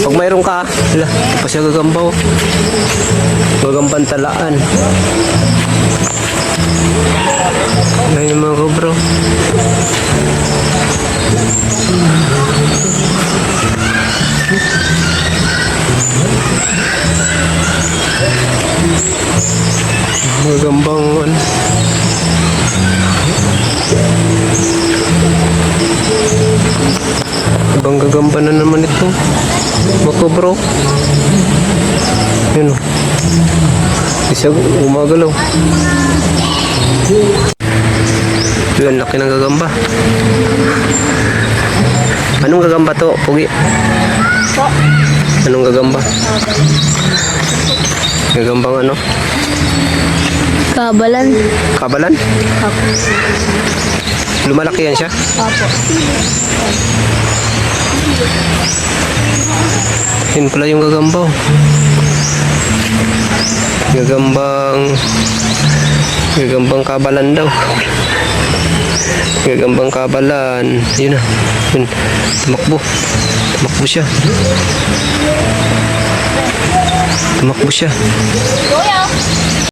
Pag mayroon ka, ala, pa siya gagambaw. Gagamban talaan. Yan yung mga bro. Magambang. Ibang gagamba na naman ito. Bako bro. Yun o. Isa umagalaw. Yun, laki ng gagamba. Anong gagamba to, Pugi? Anong gagamba? Gagambang ano? Kabalan. Kabalan? Lumalaki yan siya? Apo. Yun pala yung gagambaw. Gagambang... Gagambang kabalan daw. Gagambang kabalan. Yun na. Yun. Tumakbo. Tumakbo siya. Tumakbo siya.